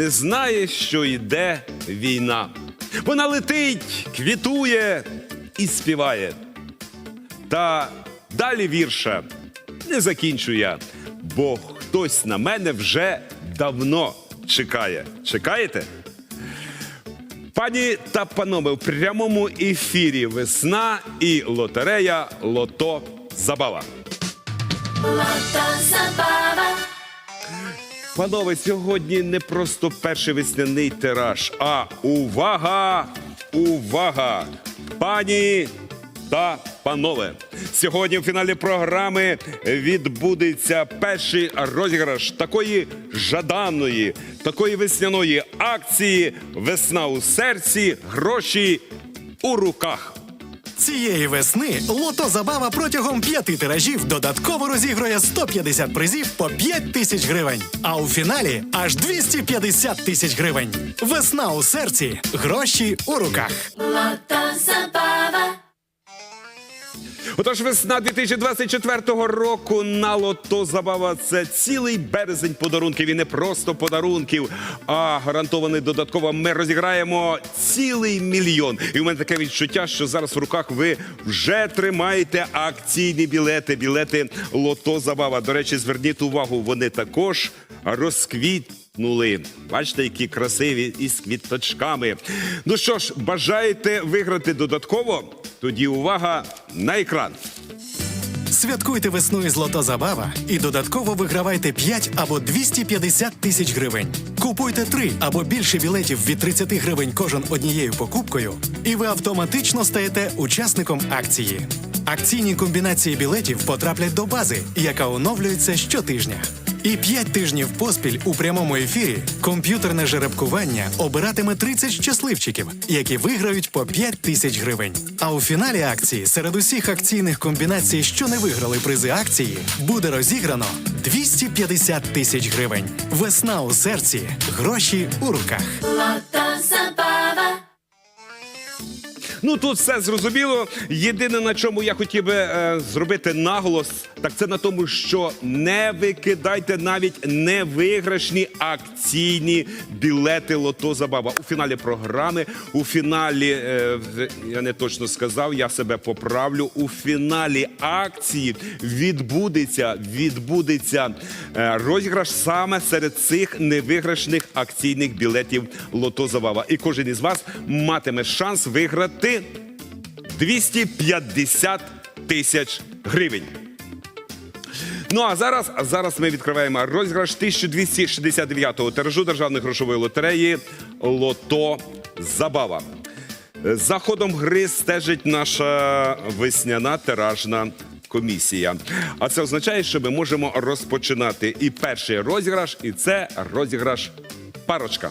Не знає, що йде війна. Вона летить, квітує і співає. Та далі вірша не закінчу я, бо хтось на мене вже давно чекає. Чекаєте? Пані та панове, в прямому ефірі весна і лотерея Лото Забава. Панове, сьогодні не просто перший весняний тираж, а увага! Увага! Пані та панове! Сьогодні в фіналі програми відбудеться перший розіграш такої жаданої, такої весняної акції Весна у серці, гроші у руках. Цієї весни лото забава протягом п'яти тиражів додатково розігрує 150 призів по 5 тисяч гривень. А у фіналі аж 250 тисяч гривень. Весна у серці, гроші у руках. Отож, весна 2024 року на лото забава це цілий березень подарунків і не просто подарунків, а гарантований додатково ми розіграємо цілий мільйон. І у мене таке відчуття, що зараз в руках ви вже тримаєте акційні білети, білети лото забава. До речі, зверніть увагу, вони також розквітнули. Бачите, які красиві із квіточками. Ну що ж, бажаєте виграти додатково? Тоді увага на екран. Святкуйте весну із лото забава і додатково вигравайте 5 або 250 тисяч гривень. Купуйте 3 або більше білетів від 30 гривень кожен однією покупкою, і ви автоматично стаєте учасником акції. Акційні комбінації білетів потраплять до бази, яка оновлюється щотижня. І 5 тижнів поспіль у прямому ефірі комп'ютерне жеребкування обиратиме 30 щасливчиків, які виграють по 5 тисяч гривень. А у фіналі акції серед усіх акційних комбінацій, що не виграли призи акції, буде розіграно 250 тисяч гривень. Весна у серці, гроші у руках. Ну тут все зрозуміло. Єдине на чому я хотів би е, зробити наголос, так це на тому, що не викидайте навіть невиграшні акційні білети Лото Забава. У фіналі програми, у фіналі е, я не точно сказав, я себе поправлю. У фіналі акції відбудеться відбудеться е, розіграш саме серед цих невиграшних акційних білетів Лото Забава. І кожен із вас матиме шанс виграти 250 тисяч гривень. Ну а зараз, зараз ми відкриваємо розіграш 1269-го тиражу державної грошової лотереї Лото Забава. За ходом гри стежить наша весняна тиражна комісія. А це означає, що ми можемо розпочинати і перший розіграш, і це розіграш парочка.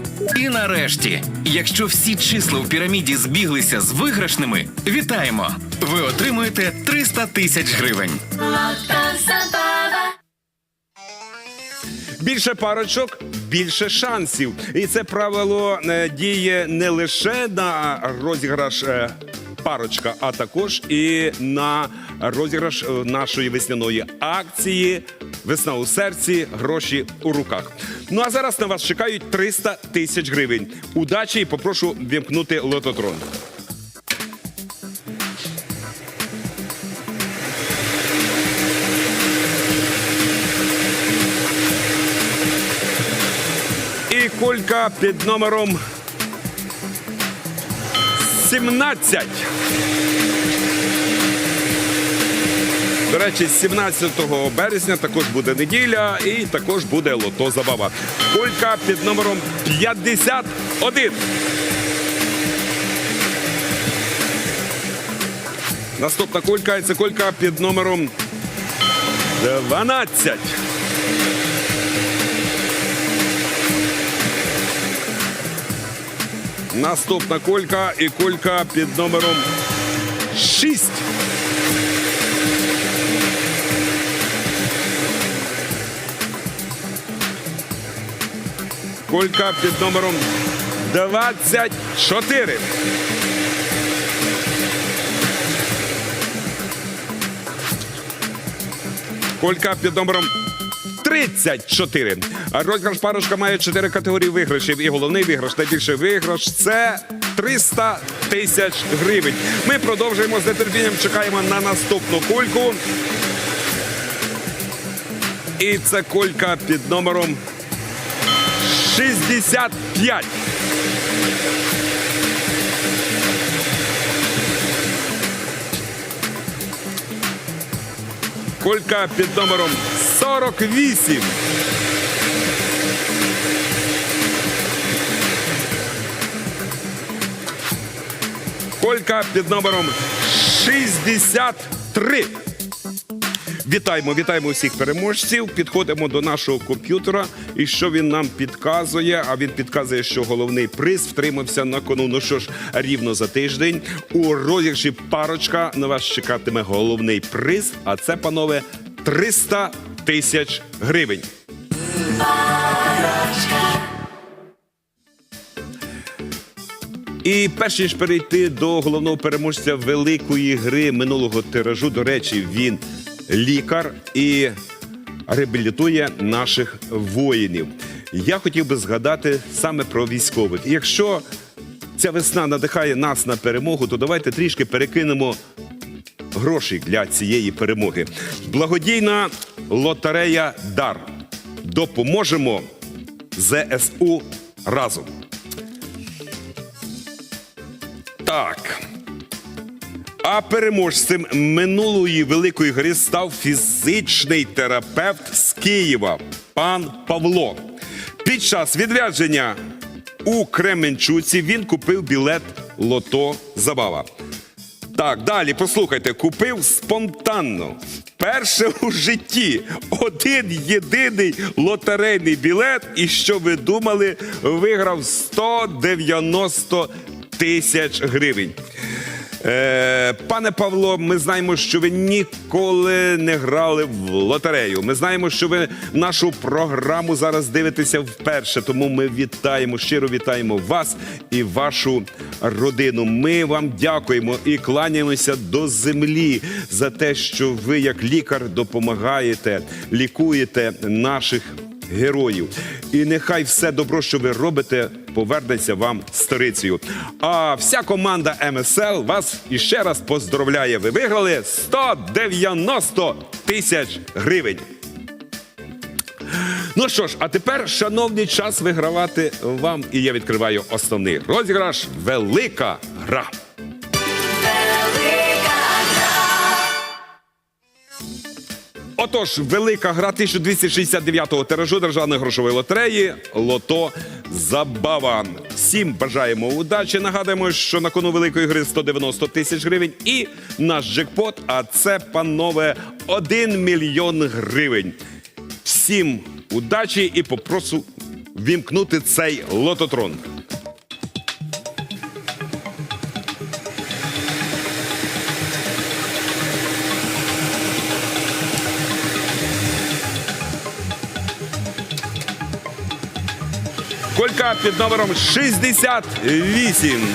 І нарешті, якщо всі числа в піраміді збіглися з виграшними, вітаємо! Ви отримуєте 300 тисяч гривень. Більше парочок, більше шансів. І це правило е, діє не лише на розіграш е, парочка, а також і на розіграш е, нашої весняної акції. Весна у серці, гроші у руках. Ну а зараз на вас чекають 300 тисяч гривень. Удачі і попрошу вімкнути лототрон. І кулька під номером 17. До речі, 17 березня також буде неділя і також буде лото забава. Кулька під номером 51. Наступна кулька це кулька під номером 12. Наступна кулька і кулька під номером 6. Кулька під номером 24. Колька під номером 34. А Розіграш парочка має 4 категорії виграшів. І головний виграш, найбільший виграш це 300 тисяч гривень. Ми продовжуємо з нетерпінням, чекаємо на наступну кульку. І це колька під номером 65. Колька під номером 48. Колька під номером 63. Вітаємо, вітаємо усіх переможців. Підходимо до нашого комп'ютера. І що він нам підказує? А він підказує, що головний приз втримався на кону. Ну що ж, рівно за тиждень у розіграші парочка на вас чекатиме головний приз. А це, панове, 300 тисяч гривень. І перш ніж перейти до головного переможця великої гри минулого тиражу, до речі, він лікар і реабілітує наших воїнів. Я хотів би згадати саме про військових. Якщо ця весна надихає нас на перемогу, то давайте трішки перекинемо грошей для цієї перемоги. Благодійна лотерея Дар. Допоможемо ЗСУ разом. Так. А переможцем минулої великої гри став фізичний терапевт з Києва пан Павло. Під час відрядження у Кременчуці він купив білет Лото Забава. Так, далі послухайте, купив спонтанно. Вперше у житті один єдиний лотерейний білет, і що ви думали, виграв 190 тисяч гривень. Е, пане Павло, ми знаємо, що ви ніколи не грали в лотерею. Ми знаємо, що ви нашу програму зараз дивитеся вперше. Тому ми вітаємо, щиро вітаємо вас і вашу родину. Ми вам дякуємо і кланяємося до землі за те, що ви, як лікар, допомагаєте, лікуєте наших героїв. І нехай все добро, що ви робите, повернеться вам старицею. А вся команда МСЛ вас іще раз поздравляє. Ви виграли 190 тисяч гривень. Ну що ж, а тепер, шановний час вигравати вам. І я відкриваю основний розіграш Велика гра. Отож, велика гра 1269-го тиражу державної грошової лотереї Лото Забава. Всім бажаємо удачі. Нагадуємо, що на кону великої гри 190 тисяч гривень і наш джекпот. А це, панове, 1 мільйон гривень. Всім удачі і попрошу вімкнути цей лототрон. Колька під номером 68.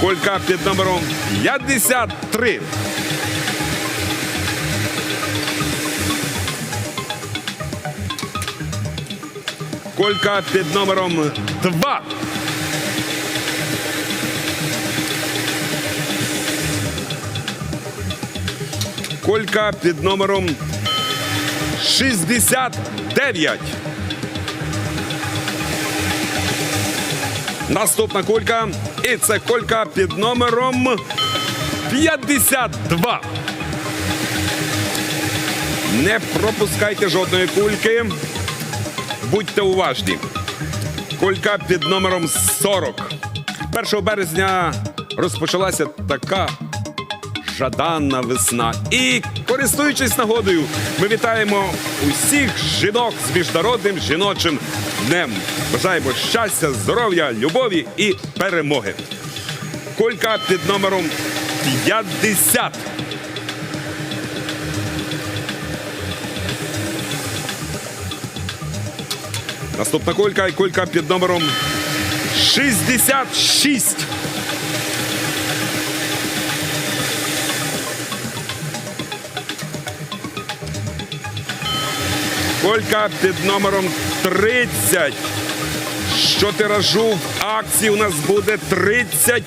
Колька під номером 53. Колька під номером 2. Колька під номером 69. Наступна кулька. І це кулька під номером 52. Не пропускайте жодної кульки. Будьте уважні. Кулька під номером 40. 1 березня розпочалася така жаданна весна. І користуючись нагодою, ми вітаємо усіх жінок з міжнародним жіночим днем. Бажаємо щастя, здоров'я, любові і перемоги. Кулька під номером 50. Наступна кулька і кулька під номером 66. Колька під номером 30. Що тиражу акції у нас буде 30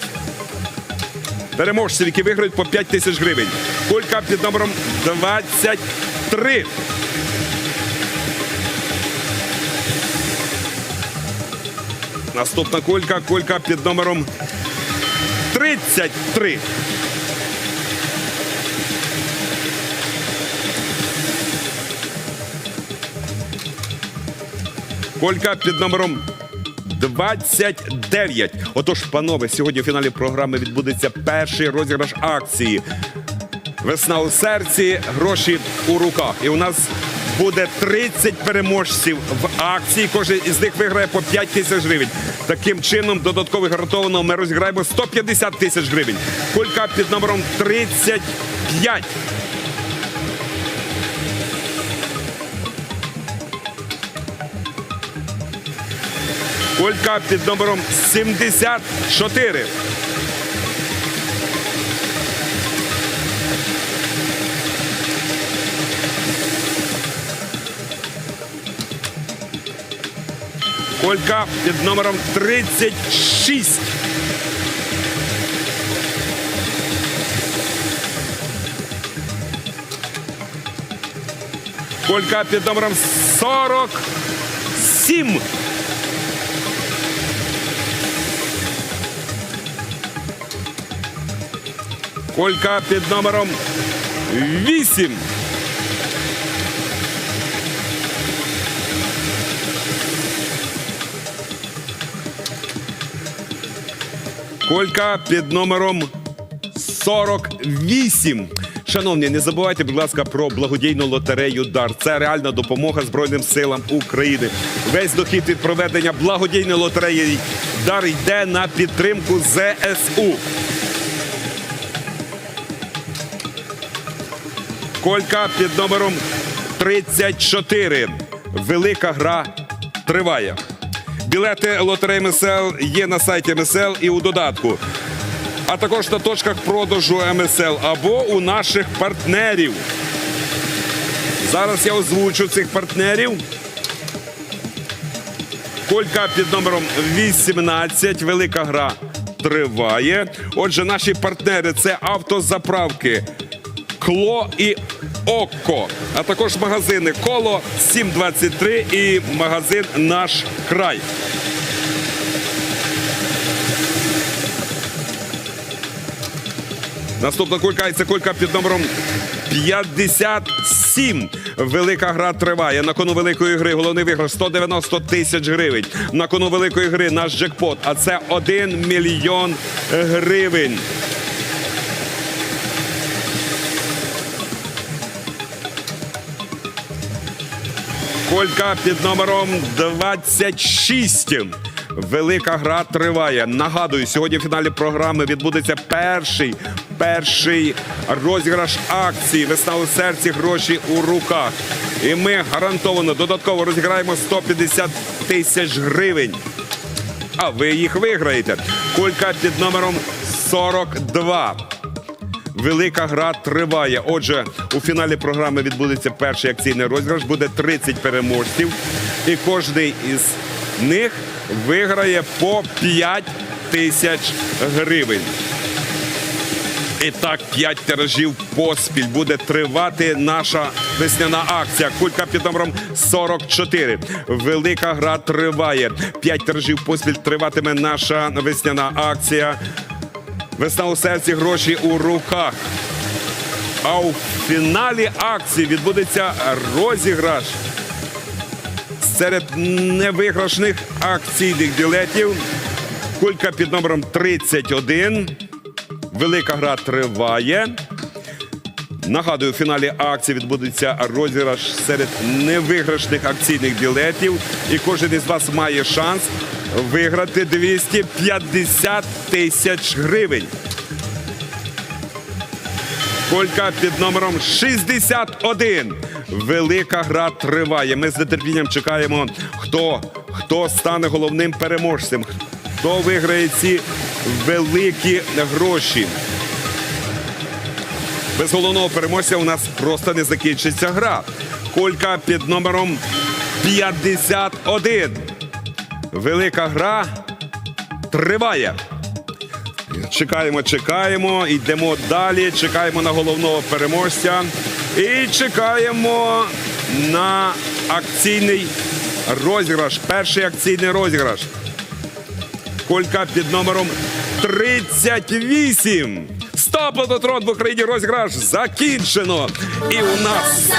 переможців, які виграють по 5 тисяч гривень. Колька під номером 23. Наступна кулька, кулька під номером 33. Колька під номером 29. Отож, панове, сьогодні в фіналі програми відбудеться перший розіграш акції. Весна у серці, гроші у руках. І у нас буде 30 переможців в акції. Кожен із них виграє по 5 тисяч гривень. Таким чином, додатково гарантовано ми розіграємо 150 тисяч гривень. Кулька під номером 35. Колька під номером 74. Колька під номером 36. Колька під номером 47. Колька під номером 8. Колька під номером 48. Шановні, не забувайте, будь ласка, про благодійну лотерею Дар. Це реальна допомога Збройним силам України. Весь дохід від проведення благодійної лотереї Дар йде на підтримку ЗСУ. Колька під номером 34. Велика гра триває. Білети лотереї МСЛ є на сайті МСЛ і у додатку, а також на точках продажу МСЛ або у наших партнерів. Зараз я озвучу цих партнерів. Колька під номером 18. Велика гра триває. Отже, наші партнери це автозаправки. Кло і Око, а також магазини Коло 723 і магазин Наш край. Наступна кулька і це кулька під номером 57. Велика гра триває. На кону великої гри головний виграш 190 тисяч гривень. На кону великої гри наш джекпот, а це 1 мільйон гривень. Колька під номером 26. Велика гра триває. Нагадую, сьогодні в фіналі програми відбудеться перший перший розіграш акції Весна у серці, гроші у руках. І ми гарантовано додатково розіграємо 150 тисяч гривень. А ви їх виграєте. Кулька під номером 42. Велика гра триває. Отже, у фіналі програми відбудеться перший акційний розіграш. Буде 30 переможців, і кожний із них виграє по 5 тисяч гривень. І так, 5 тиражів поспіль буде тривати наша весняна акція. Кулька під номером 44. Велика гра триває. 5 тиражів поспіль триватиме наша весняна акція. Весна у серці, гроші у руках. А у фіналі акції відбудеться розіграш серед невиграшних акційних білетів. Кулька під номером 31. Велика гра триває. Нагадую, у фіналі акції відбудеться розіграш серед невиграшних акційних білетів. І кожен із вас має шанс виграти 250 тисяч гривень. Колька під номером 61. Велика гра триває. Ми з нетерпінням чекаємо, хто, хто стане головним переможцем, хто виграє ці великі гроші. Без головного переможця у нас просто не закінчиться гра. Колька під номером 51. Велика гра триває. Чекаємо, чекаємо, йдемо далі. Чекаємо на головного переможця. І чекаємо на акційний розіграш. Перший акційний розіграш. Колька під номером 38. Стоп, лототрон в Україні розіграш закінчено. І у нас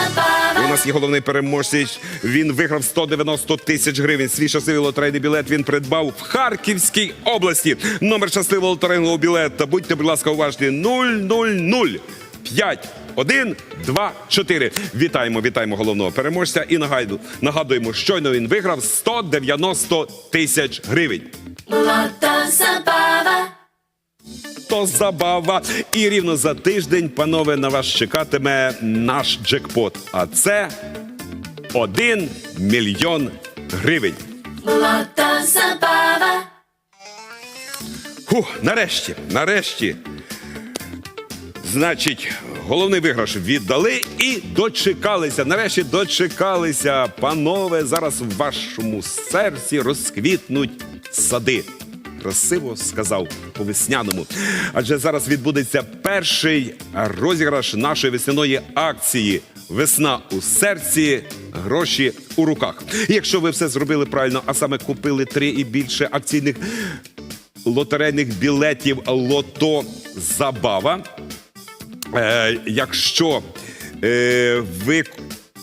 у нас є головний переможець. Він виграв 190 тисяч гривень. Свій щасливий лотерейний білет він придбав в Харківській області. Номер щасливого лотерейного білета. Будьте, будь ласка, уважні 000 5 1, 2, 4. Вітаємо, вітаємо головного переможця і нагадую, нагадуємо, щойно він виграв 190 тисяч гривень. Лото забава, То забава. І рівно за тиждень, панове, на вас чекатиме наш джекпот. А це 1 мільйон гривень. лото забава, Фух, нарешті, нарешті. Значить, головний виграш віддали і дочекалися. Нарешті дочекалися. Панове, зараз в вашому серці розквітнуть сади. Красиво сказав по весняному. Адже зараз відбудеться перший розіграш нашої весняної акції. Весна у серці, гроші у руках. І якщо ви все зробили правильно, а саме купили три і більше акційних лотерейних білетів Лото Забава. Е, якщо е, ви.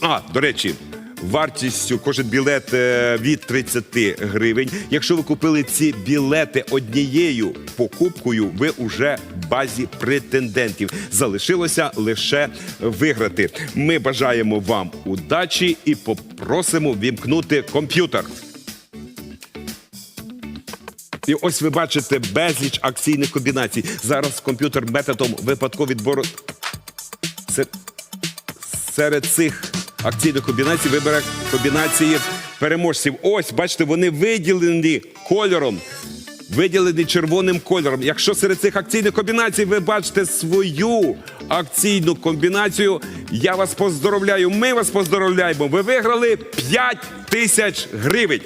А, до речі, вартістю кожен білет е, від 30 гривень. Якщо ви купили ці білети однією покупкою, ви уже в базі претендентів. Залишилося лише виграти. Ми бажаємо вам удачі і попросимо вімкнути комп'ютер. І ось ви бачите безліч акційних комбінацій. Зараз комп'ютер методом випадкового відбору серед цих акційних комбінацій вибере комбінації переможців. Ось, бачите, вони виділені кольором. Виділені червоним кольором. Якщо серед цих акційних комбінацій ви бачите свою акційну комбінацію, я вас поздоровляю. Ми вас поздоровляємо. Ви виграли 5 тисяч гривень.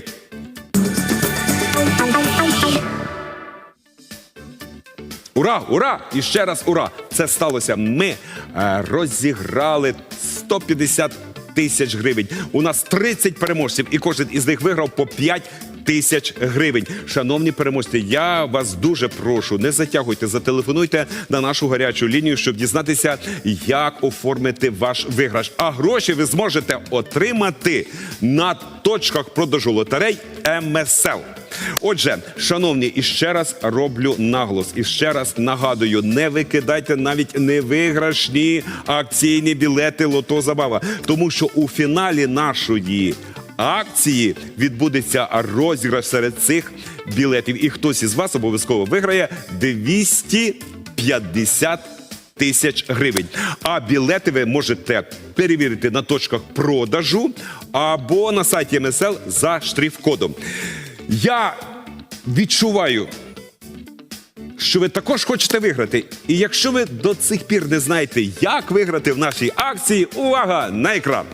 Ура! Ура! І ще раз ура! Це сталося. Ми е, розіграли 150 тисяч гривень. У нас 30 переможців, і кожен із них виграв по 5 тисяч гривень. Шановні переможці, я вас дуже прошу, не затягуйте, зателефонуйте на нашу гарячу лінію, щоб дізнатися, як оформити ваш виграш. А гроші ви зможете отримати на точках продажу лотерей МСЛ. Отже, шановні, і ще раз роблю наголос, і ще раз нагадую: не викидайте навіть невиграшні акційні білети Лото Забава, тому що у фіналі нашої акції відбудеться розіграш серед цих білетів. І хтось із вас обов'язково виграє 250 тисяч гривень. А білети ви можете перевірити на точках продажу або на сайті МСЛ за штрих-кодом. Я відчуваю, що ви також хочете виграти. І якщо ви до цих пір не знаєте, як виграти в нашій акції, увага на екран!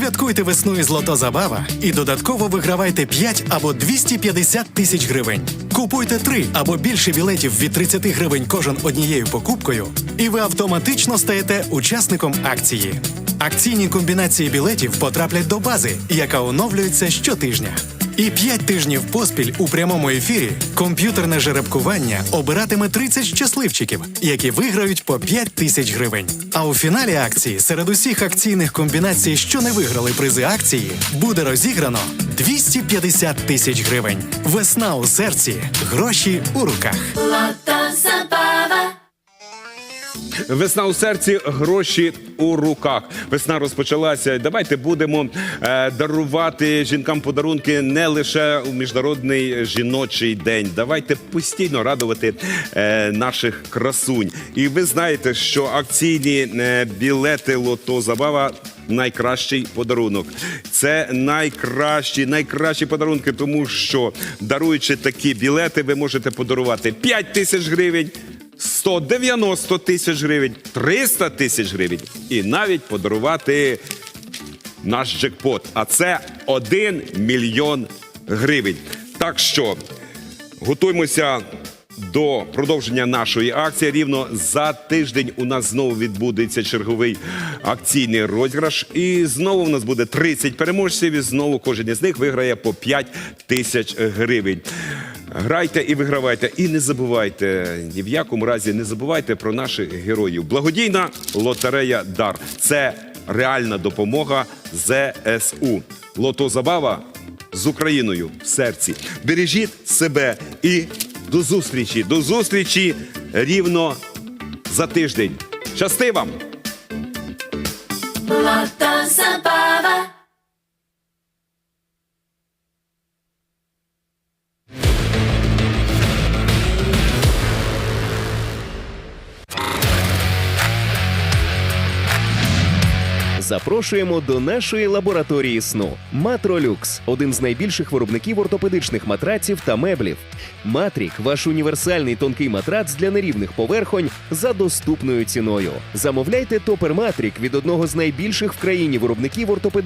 Святкуйте весну із Лото Забава і додатково вигравайте 5 або 250 тисяч гривень. Купуйте три або більше білетів від 30 гривень кожен однією покупкою, і ви автоматично стаєте учасником акції. Акційні комбінації білетів потраплять до бази, яка оновлюється щотижня. І 5 тижнів поспіль у прямому ефірі комп'ютерне жеребкування обиратиме 30 щасливчиків, які виграють по 5 тисяч гривень. А у фіналі акції серед усіх акційних комбінацій, що не виграли призи акції, буде розіграно 250 тисяч гривень. Весна у серці, гроші у руках. Весна у серці, гроші у руках. Весна розпочалася. Давайте будемо е, дарувати жінкам подарунки не лише у міжнародний жіночий день. Давайте постійно радувати е, наших красунь. І ви знаєте, що акційні е, білети Лото Забава. Найкращий подарунок. Це найкращі, найкращі подарунки, тому що даруючи такі білети, ви можете подарувати 5 тисяч гривень, 190 тисяч гривень, 300 тисяч гривень і навіть подарувати наш джекпот. А це 1 мільйон гривень. Так що готуємося до продовження нашої акції. Рівно за тиждень у нас знову відбудеться черговий акційний розіграш. І знову в нас буде 30 переможців. І знову кожен із них виграє по 5 тисяч гривень. Грайте і вигравайте. І не забувайте, ні в якому разі не забувайте про наших героїв. Благодійна лотерея Дар це реальна допомога ЗСУ. Лото Забава з Україною в серці. Бережіть себе і до зустрічі. До зустрічі рівно за тиждень. Щасти вам! Запрошуємо до нашої лабораторії сну. Матролюкс один з найбільших виробників ортопедичних матраців та меблів. Матрік ваш універсальний тонкий матрац для нерівних поверхонь за доступною ціною. Замовляйте топер Матрік від одного з найбільших в країні виробників ортопедичних